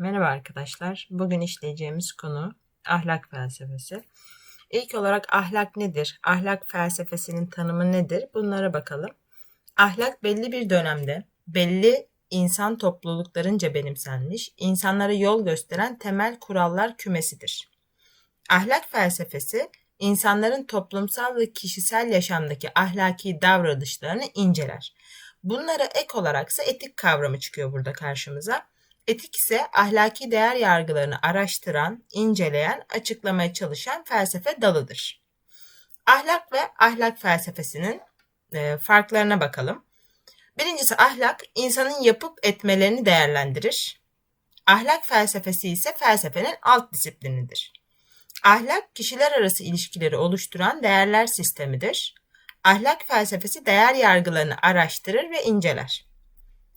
Merhaba arkadaşlar. Bugün işleyeceğimiz konu ahlak felsefesi. İlk olarak ahlak nedir? Ahlak felsefesinin tanımı nedir? Bunlara bakalım. Ahlak belli bir dönemde belli insan topluluklarınca benimsenmiş, insanlara yol gösteren temel kurallar kümesidir. Ahlak felsefesi insanların toplumsal ve kişisel yaşamdaki ahlaki davranışlarını inceler. Bunlara ek olaraksa etik kavramı çıkıyor burada karşımıza. Etik ise ahlaki değer yargılarını araştıran, inceleyen, açıklamaya çalışan felsefe dalıdır. Ahlak ve ahlak felsefesinin e, farklarına bakalım. Birincisi ahlak insanın yapıp etmelerini değerlendirir. Ahlak felsefesi ise felsefenin alt disiplinidir. Ahlak kişiler arası ilişkileri oluşturan değerler sistemidir. Ahlak felsefesi değer yargılarını araştırır ve inceler.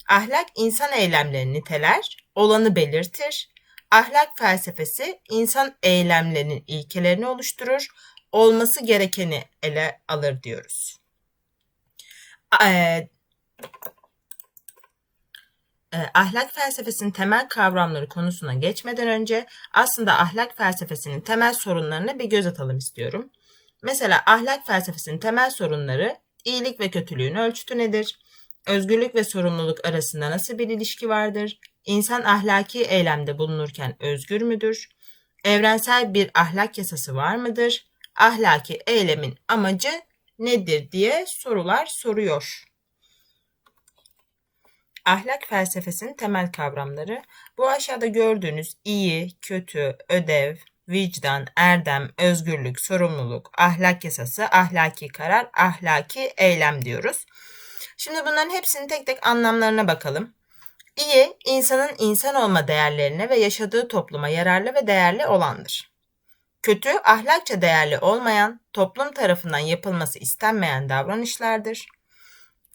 Ahlak insan eylemlerini niteler, olanı belirtir. Ahlak felsefesi insan eylemlerinin ilkelerini oluşturur, olması gerekeni ele alır diyoruz. Ee, ahlak felsefesinin temel kavramları konusuna geçmeden önce aslında ahlak felsefesinin temel sorunlarına bir göz atalım istiyorum. Mesela ahlak felsefesinin temel sorunları iyilik ve kötülüğün ölçütü nedir? Özgürlük ve sorumluluk arasında nasıl bir ilişki vardır? İnsan ahlaki eylemde bulunurken özgür müdür? Evrensel bir ahlak yasası var mıdır? Ahlaki eylemin amacı nedir diye sorular soruyor. Ahlak felsefesinin temel kavramları bu aşağıda gördüğünüz iyi, kötü, ödev, vicdan, erdem, özgürlük, sorumluluk, ahlak yasası, ahlaki karar, ahlaki eylem diyoruz. Şimdi bunların hepsinin tek tek anlamlarına bakalım. İyi, insanın insan olma değerlerine ve yaşadığı topluma yararlı ve değerli olandır. Kötü, ahlakça değerli olmayan, toplum tarafından yapılması istenmeyen davranışlardır.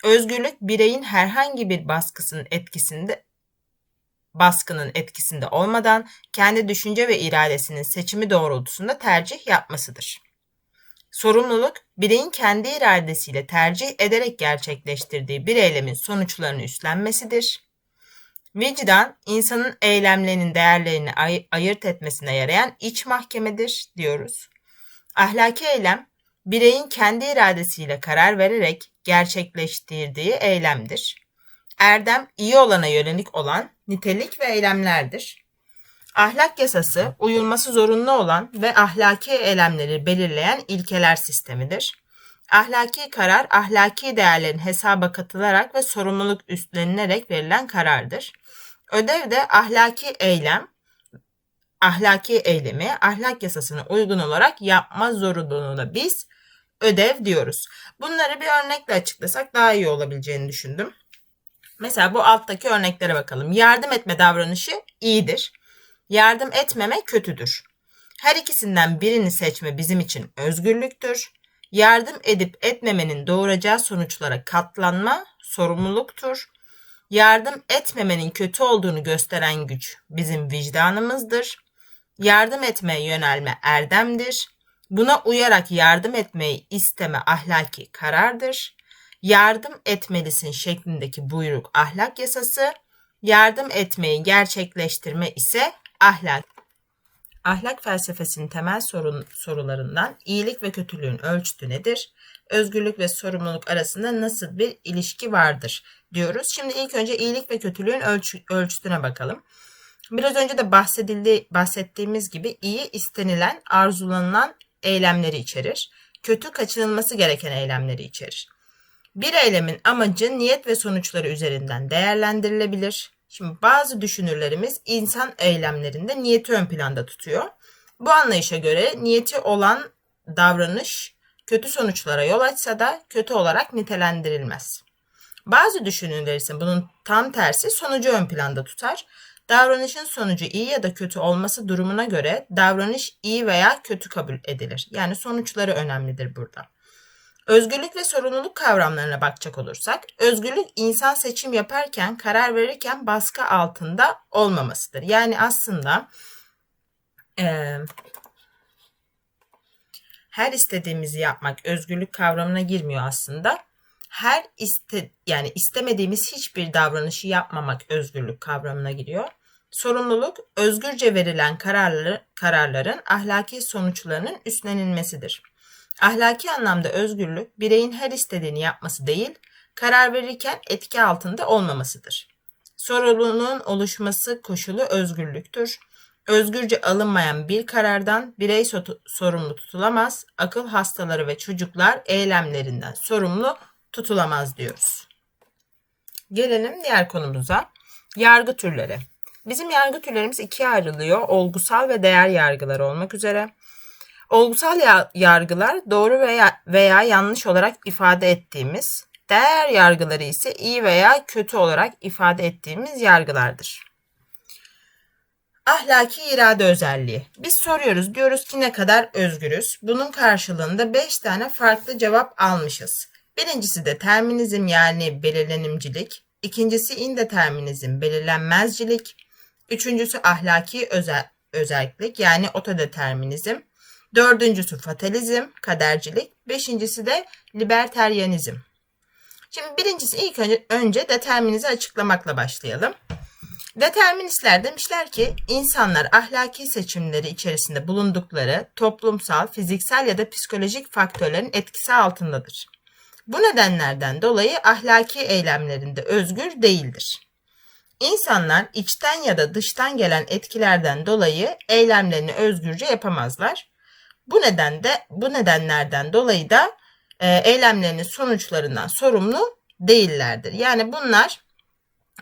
Özgürlük, bireyin herhangi bir baskısının etkisinde baskının etkisinde olmadan kendi düşünce ve iradesinin seçimi doğrultusunda tercih yapmasıdır. Sorumluluk, bireyin kendi iradesiyle tercih ederek gerçekleştirdiği bir eylemin sonuçlarını üstlenmesidir. Vicdan, insanın eylemlerinin değerlerini ay- ayırt etmesine yarayan iç mahkemedir diyoruz. Ahlaki eylem, bireyin kendi iradesiyle karar vererek gerçekleştirdiği eylemdir. Erdem, iyi olana yönelik olan nitelik ve eylemlerdir. Ahlak yasası uyulması zorunlu olan ve ahlaki eylemleri belirleyen ilkeler sistemidir. Ahlaki karar ahlaki değerlerin hesaba katılarak ve sorumluluk üstlenilerek verilen karardır. Ödev de ahlaki eylem, ahlaki eylemi ahlak yasasına uygun olarak yapma zorunluluğuna biz ödev diyoruz. Bunları bir örnekle açıklasak daha iyi olabileceğini düşündüm. Mesela bu alttaki örneklere bakalım. Yardım etme davranışı iyidir. Yardım etmeme kötüdür. Her ikisinden birini seçme bizim için özgürlüktür. Yardım edip etmemenin doğuracağı sonuçlara katlanma sorumluluktur. Yardım etmemenin kötü olduğunu gösteren güç bizim vicdanımızdır. Yardım etmeye yönelme erdemdir. Buna uyarak yardım etmeyi isteme ahlaki karardır. Yardım etmelisin şeklindeki buyruk ahlak yasası, yardım etmeyi gerçekleştirme ise ahlak. Ahlak felsefesinin temel sorun, sorularından iyilik ve kötülüğün ölçütü nedir? Özgürlük ve sorumluluk arasında nasıl bir ilişki vardır diyoruz. Şimdi ilk önce iyilik ve kötülüğün ölçü, ölçütüne bakalım. Biraz önce de bahsedildi, bahsettiğimiz gibi iyi istenilen, arzulanılan eylemleri içerir. Kötü kaçınılması gereken eylemleri içerir. Bir eylemin amacı niyet ve sonuçları üzerinden değerlendirilebilir. Şimdi bazı düşünürlerimiz insan eylemlerinde niyeti ön planda tutuyor. Bu anlayışa göre niyeti olan davranış kötü sonuçlara yol açsa da kötü olarak nitelendirilmez. Bazı düşünürler ise bunun tam tersi sonucu ön planda tutar. Davranışın sonucu iyi ya da kötü olması durumuna göre davranış iyi veya kötü kabul edilir. Yani sonuçları önemlidir burada. Özgürlük ve sorumluluk kavramlarına bakacak olursak, özgürlük insan seçim yaparken, karar verirken baskı altında olmamasıdır. Yani aslında e, her istediğimizi yapmak özgürlük kavramına girmiyor aslında. Her iste yani istemediğimiz hiçbir davranışı yapmamak özgürlük kavramına giriyor. Sorumluluk, özgürce verilen kararları, kararların ahlaki sonuçlarının üstlenilmesidir. Ahlaki anlamda özgürlük, bireyin her istediğini yapması değil, karar verirken etki altında olmamasıdır. Sorumluluğun oluşması koşulu özgürlüktür. Özgürce alınmayan bir karardan birey so- sorumlu tutulamaz, akıl hastaları ve çocuklar eylemlerinden sorumlu tutulamaz diyoruz. Gelelim diğer konumuza. Yargı türleri. Bizim yargı türlerimiz ikiye ayrılıyor. Olgusal ve değer yargıları olmak üzere. Olgusal ya- yargılar doğru veya veya yanlış olarak ifade ettiğimiz, değer yargıları ise iyi veya kötü olarak ifade ettiğimiz yargılardır. Ahlaki irade özelliği. Biz soruyoruz diyoruz ki ne kadar özgürüz? Bunun karşılığında 5 tane farklı cevap almışız. Birincisi determinizm yani belirlenimcilik. İkincisi indeterminizm belirlenmezcilik. Üçüncüsü ahlaki özel, özellik yani otodeterminizm. Dördüncüsü fatalizm, kadercilik. Beşincisi de liberteryanizm. Şimdi birincisi ilk önce, determinizi açıklamakla başlayalım. Deterministler demişler ki insanlar ahlaki seçimleri içerisinde bulundukları toplumsal, fiziksel ya da psikolojik faktörlerin etkisi altındadır. Bu nedenlerden dolayı ahlaki eylemlerinde özgür değildir. İnsanlar içten ya da dıştan gelen etkilerden dolayı eylemlerini özgürce yapamazlar. Bu nedende bu nedenlerden dolayı da e, eylemlerinin sonuçlarından sorumlu değillerdir. Yani bunlar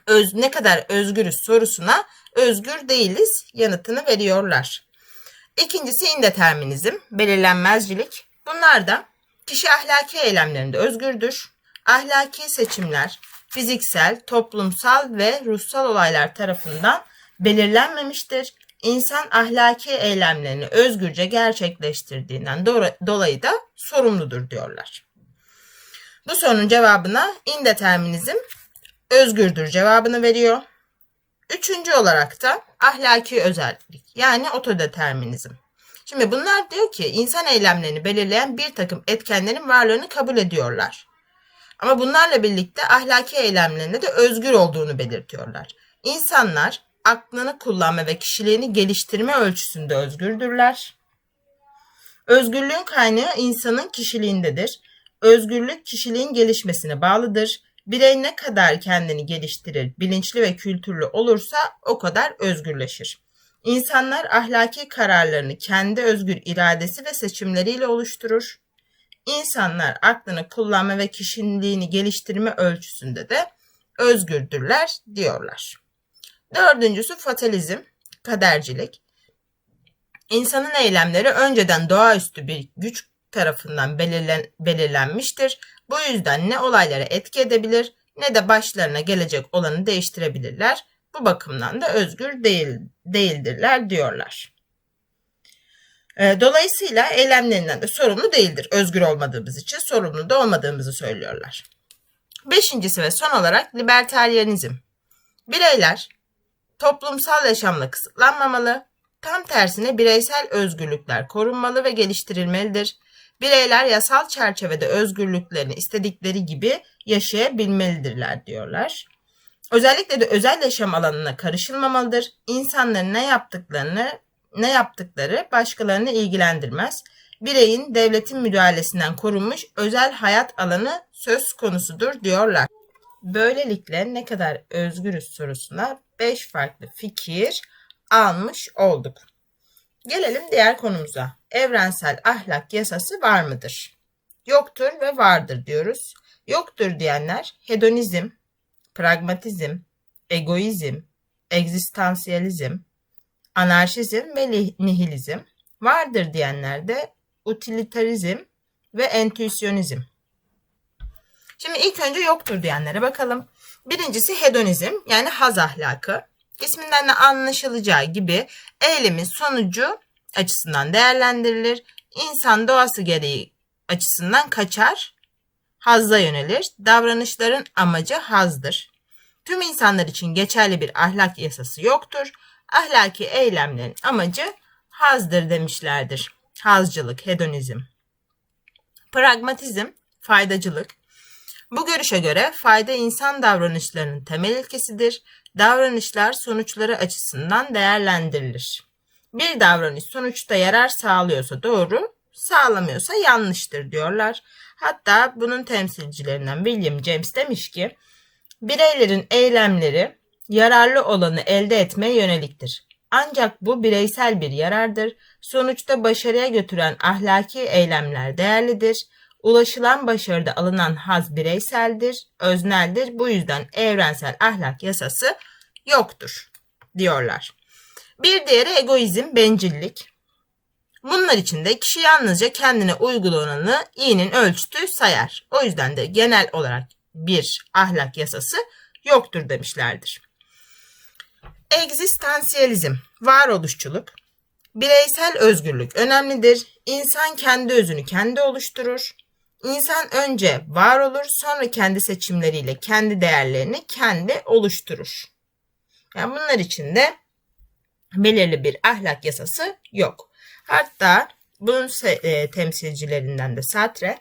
öz, ne kadar özgürüz sorusuna özgür değiliz yanıtını veriyorlar. İkincisi indeterminizm, belirlenmezcilik. Bunlar da kişi ahlaki eylemlerinde özgürdür. Ahlaki seçimler fiziksel, toplumsal ve ruhsal olaylar tarafından belirlenmemiştir. İnsan ahlaki eylemlerini özgürce gerçekleştirdiğinden dolayı da sorumludur diyorlar. Bu sorunun cevabına indeterminizm özgürdür cevabını veriyor. Üçüncü olarak da ahlaki özellik yani otodeterminizm. Şimdi bunlar diyor ki insan eylemlerini belirleyen bir takım etkenlerin varlığını kabul ediyorlar. Ama bunlarla birlikte ahlaki eylemlerinde de özgür olduğunu belirtiyorlar. İnsanlar aklını kullanma ve kişiliğini geliştirme ölçüsünde özgürdürler. Özgürlüğün kaynağı insanın kişiliğindedir. Özgürlük kişiliğin gelişmesine bağlıdır. Birey ne kadar kendini geliştirir, bilinçli ve kültürlü olursa o kadar özgürleşir. İnsanlar ahlaki kararlarını kendi özgür iradesi ve seçimleriyle oluşturur. İnsanlar aklını kullanma ve kişiliğini geliştirme ölçüsünde de özgürdürler diyorlar. Dördüncüsü fatalizm, kadercilik. İnsanın eylemleri önceden doğaüstü bir güç tarafından belirlen, belirlenmiştir. Bu yüzden ne olaylara etki edebilir ne de başlarına gelecek olanı değiştirebilirler. Bu bakımdan da özgür değil, değildirler diyorlar. Ee, dolayısıyla eylemlerinden de sorumlu değildir. Özgür olmadığımız için sorumlu da olmadığımızı söylüyorlar. Beşincisi ve son olarak libertaryenizm. Bireyler toplumsal yaşamla kısıtlanmamalı, tam tersine bireysel özgürlükler korunmalı ve geliştirilmelidir. Bireyler yasal çerçevede özgürlüklerini istedikleri gibi yaşayabilmelidirler diyorlar. Özellikle de özel yaşam alanına karışılmamalıdır. İnsanların ne yaptıklarını ne yaptıkları başkalarını ilgilendirmez. Bireyin devletin müdahalesinden korunmuş özel hayat alanı söz konusudur diyorlar. Böylelikle ne kadar özgürüz sorusuna 5 farklı fikir almış olduk. Gelelim diğer konumuza. Evrensel ahlak yasası var mıdır? Yoktur ve vardır diyoruz. Yoktur diyenler hedonizm, pragmatizm, egoizm, egzistansiyalizm, anarşizm ve nihilizm. Vardır diyenler de utilitarizm ve entüisyonizm. Şimdi ilk önce yoktur diyenlere bakalım. Birincisi hedonizm yani haz ahlakı. İsminden de anlaşılacağı gibi eylemin sonucu açısından değerlendirilir. İnsan doğası gereği açısından kaçar, hazza yönelir. Davranışların amacı hazdır. Tüm insanlar için geçerli bir ahlak yasası yoktur. Ahlaki eylemlerin amacı hazdır demişlerdir. Hazcılık, hedonizm. Pragmatizm, faydacılık. Bu görüşe göre fayda insan davranışlarının temel ilkesidir. Davranışlar sonuçları açısından değerlendirilir. Bir davranış sonuçta yarar sağlıyorsa doğru, sağlamıyorsa yanlıştır diyorlar. Hatta bunun temsilcilerinden William James demiş ki, bireylerin eylemleri yararlı olanı elde etmeye yöneliktir. Ancak bu bireysel bir yarardır. Sonuçta başarıya götüren ahlaki eylemler değerlidir. Ulaşılan başarıda alınan haz bireyseldir, özneldir. Bu yüzden evrensel ahlak yasası yoktur diyorlar. Bir diğeri egoizm, bencillik. Bunlar için de kişi yalnızca kendine uygulananı iyinin ölçütü sayar. O yüzden de genel olarak bir ahlak yasası yoktur demişlerdir. Egzistansiyelizm, varoluşçuluk. Bireysel özgürlük önemlidir. İnsan kendi özünü kendi oluşturur. İnsan önce var olur, sonra kendi seçimleriyle kendi değerlerini kendi oluşturur. Yani bunlar için de belirli bir ahlak yasası yok. Hatta bunun e, temsilcilerinden de Sartre,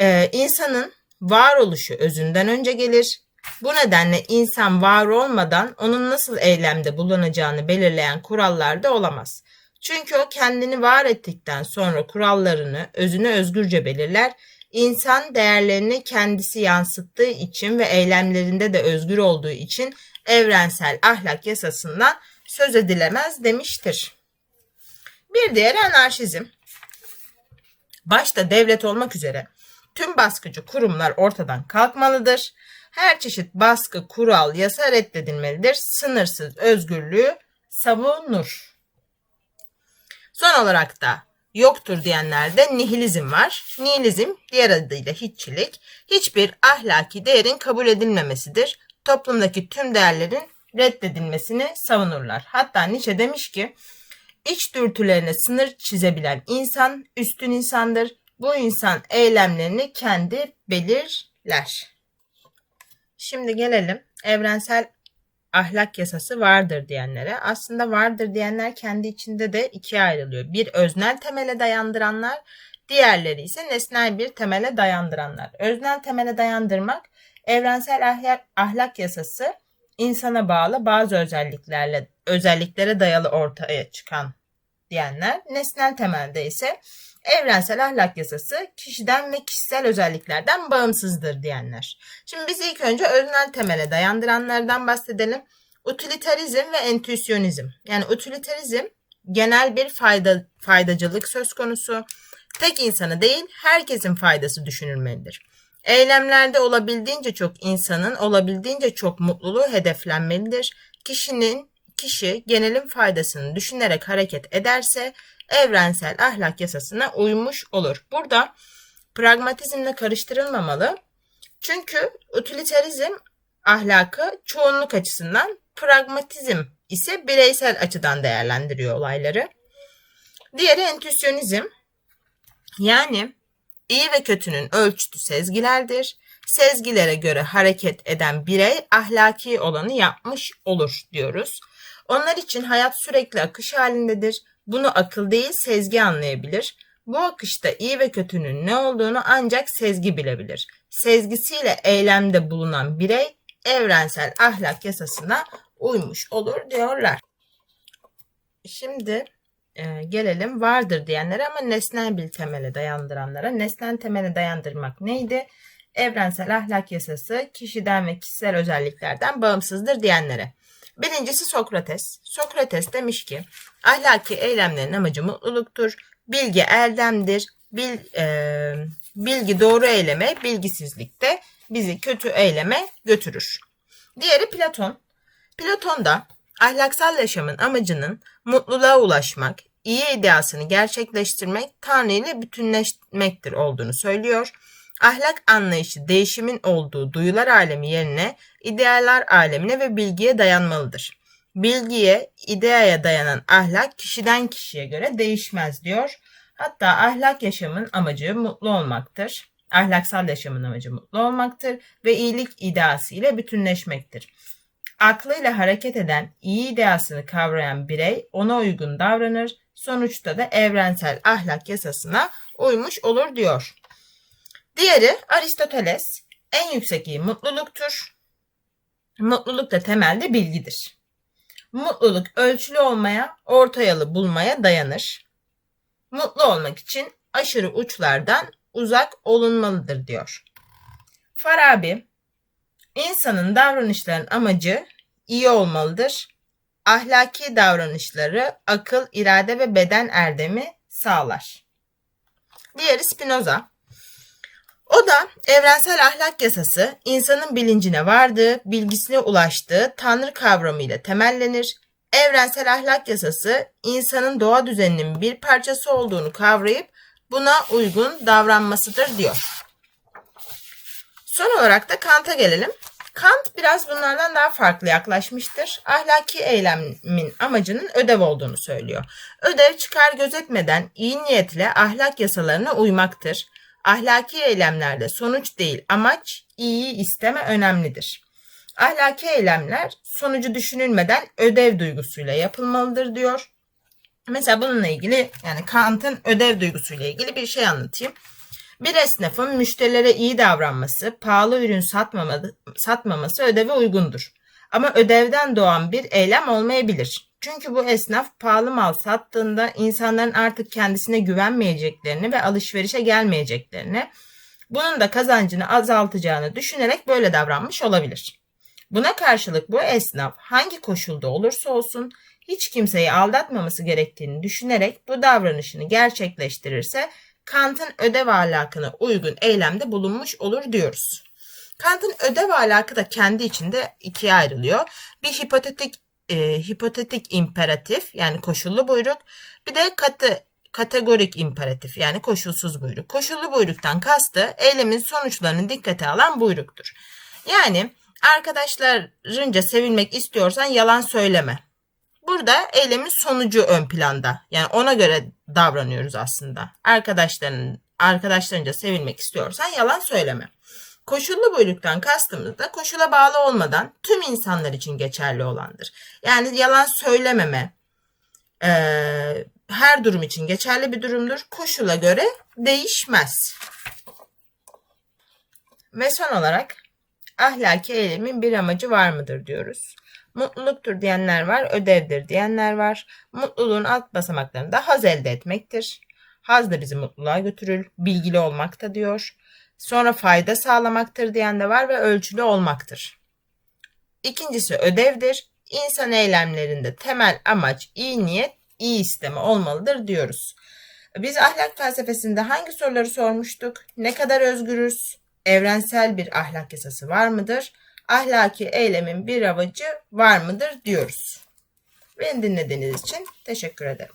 e, insanın varoluşu özünden önce gelir. Bu nedenle insan var olmadan onun nasıl eylemde bulunacağını belirleyen kurallar da olamaz. Çünkü o kendini var ettikten sonra kurallarını özünü özgürce belirler. İnsan değerlerini kendisi yansıttığı için ve eylemlerinde de özgür olduğu için evrensel ahlak yasasından söz edilemez demiştir. Bir diğer anarşizm. Başta devlet olmak üzere tüm baskıcı kurumlar ortadan kalkmalıdır. Her çeşit baskı, kural, yasa reddedilmelidir. Sınırsız özgürlüğü savunur. Son olarak da yoktur diyenlerde nihilizm var. Nihilizm diğer adıyla hiççilik. Hiçbir ahlaki değerin kabul edilmemesidir. Toplumdaki tüm değerlerin reddedilmesini savunurlar. Hatta Nietzsche demiş ki iç dürtülerine sınır çizebilen insan üstün insandır. Bu insan eylemlerini kendi belirler. Şimdi gelelim evrensel ahlak yasası vardır diyenlere. Aslında vardır diyenler kendi içinde de ikiye ayrılıyor. Bir öznel temele dayandıranlar, diğerleri ise nesnel bir temele dayandıranlar. Öznel temele dayandırmak evrensel ahlak, ahlak yasası insana bağlı bazı özelliklerle özelliklere dayalı ortaya çıkan diyenler. Nesnel temelde ise evrensel ahlak yasası kişiden ve kişisel özelliklerden bağımsızdır diyenler. Şimdi biz ilk önce öznel temele dayandıranlardan bahsedelim. Utilitarizm ve entüisyonizm. Yani utilitarizm genel bir fayda, faydacılık söz konusu. Tek insanı değil herkesin faydası düşünülmelidir. Eylemlerde olabildiğince çok insanın olabildiğince çok mutluluğu hedeflenmelidir. Kişinin kişi genelin faydasını düşünerek hareket ederse evrensel ahlak yasasına uymuş olur. Burada pragmatizmle karıştırılmamalı. Çünkü utilitarizm ahlakı çoğunluk açısından, pragmatizm ise bireysel açıdan değerlendiriyor olayları. Diğeri entüisyonizm. Yani iyi ve kötünün ölçütü sezgilerdir. Sezgilere göre hareket eden birey ahlaki olanı yapmış olur diyoruz. Onlar için hayat sürekli akış halindedir. Bunu akıl değil sezgi anlayabilir. Bu akışta iyi ve kötünün ne olduğunu ancak sezgi bilebilir. Sezgisiyle eylemde bulunan birey evrensel ahlak yasasına uymuş olur diyorlar. Şimdi e, gelelim vardır diyenlere ama nesnel bir temele dayandıranlara. Nesnel temele dayandırmak neydi? Evrensel ahlak yasası kişiden ve kişisel özelliklerden bağımsızdır diyenlere. Birincisi Sokrates. Sokrates demiş ki ahlaki eylemlerin amacı mutluluktur. Bilgi erdemdir. Bil, e, bilgi doğru eyleme, bilgisizlik de bizi kötü eyleme götürür. Diğeri Platon. Platon da ahlaksal yaşamın amacının mutluluğa ulaşmak, iyi ideasını gerçekleştirmek, Tanrı ile bütünleşmektir olduğunu söylüyor. Ahlak anlayışı değişimin olduğu duyular alemi yerine idealler alemine ve bilgiye dayanmalıdır. Bilgiye, ideaya dayanan ahlak kişiden kişiye göre değişmez diyor. Hatta ahlak yaşamın amacı mutlu olmaktır. Ahlaksal yaşamın amacı mutlu olmaktır ve iyilik ideası ile bütünleşmektir. Aklıyla hareket eden, iyi ideasını kavrayan birey ona uygun davranır, sonuçta da evrensel ahlak yasasına uymuş olur diyor. Diğeri Aristoteles. En yüksek iyi mutluluktur. Mutluluk da temelde bilgidir. Mutluluk ölçülü olmaya, orta yolu bulmaya dayanır. Mutlu olmak için aşırı uçlardan uzak olunmalıdır diyor. Farabi, insanın davranışların amacı iyi olmalıdır. Ahlaki davranışları akıl, irade ve beden erdemi sağlar. Diğeri Spinoza. O da evrensel ahlak yasası insanın bilincine vardığı, bilgisine ulaştığı tanrı kavramıyla temellenir. Evrensel ahlak yasası insanın doğa düzeninin bir parçası olduğunu kavrayıp buna uygun davranmasıdır diyor. Son olarak da Kant'a gelelim. Kant biraz bunlardan daha farklı yaklaşmıştır. Ahlaki eylemin amacının ödev olduğunu söylüyor. Ödev çıkar gözetmeden iyi niyetle ahlak yasalarına uymaktır. Ahlaki eylemlerde sonuç değil amaç iyi isteme önemlidir. Ahlaki eylemler sonucu düşünülmeden ödev duygusuyla yapılmalıdır diyor. Mesela bununla ilgili yani Kant'ın ödev duygusuyla ilgili bir şey anlatayım. Bir esnafın müşterilere iyi davranması, pahalı ürün satmamadı, satmaması ödeve uygundur. Ama ödevden doğan bir eylem olmayabilir. Çünkü bu esnaf pahalı mal sattığında insanların artık kendisine güvenmeyeceklerini ve alışverişe gelmeyeceklerini, bunun da kazancını azaltacağını düşünerek böyle davranmış olabilir. Buna karşılık bu esnaf hangi koşulda olursa olsun hiç kimseyi aldatmaması gerektiğini düşünerek bu davranışını gerçekleştirirse Kant'ın ödev ahlakına uygun eylemde bulunmuş olur diyoruz. Kant'ın ödev ahlakı da kendi içinde ikiye ayrılıyor. Bir hipotetik e, hipotetik imperatif yani koşullu buyruk bir de katı kategorik imperatif yani koşulsuz buyruk. Koşullu buyruktan kastı eylemin sonuçlarını dikkate alan buyruktur. Yani arkadaşlarınca sevilmek istiyorsan yalan söyleme. Burada eylemin sonucu ön planda. Yani ona göre davranıyoruz aslında. Arkadaşların arkadaşlarınca sevilmek istiyorsan yalan söyleme. Koşullu buyruktan kastımız da koşula bağlı olmadan tüm insanlar için geçerli olandır. Yani yalan söylememe e, her durum için geçerli bir durumdur. Koşula göre değişmez. Ve son olarak ahlaki eylemin bir amacı var mıdır diyoruz. Mutluluktur diyenler var, ödevdir diyenler var. Mutluluğun alt basamaklarında haz elde etmektir. Haz da bizi mutluluğa götürür, bilgili olmakta diyor. Sonra fayda sağlamaktır diyen de var ve ölçülü olmaktır. İkincisi ödevdir. İnsan eylemlerinde temel amaç iyi niyet, iyi isteme olmalıdır diyoruz. Biz ahlak felsefesinde hangi soruları sormuştuk? Ne kadar özgürüz? Evrensel bir ahlak yasası var mıdır? Ahlaki eylemin bir amacı var mıdır diyoruz. Beni dinlediğiniz için teşekkür ederim.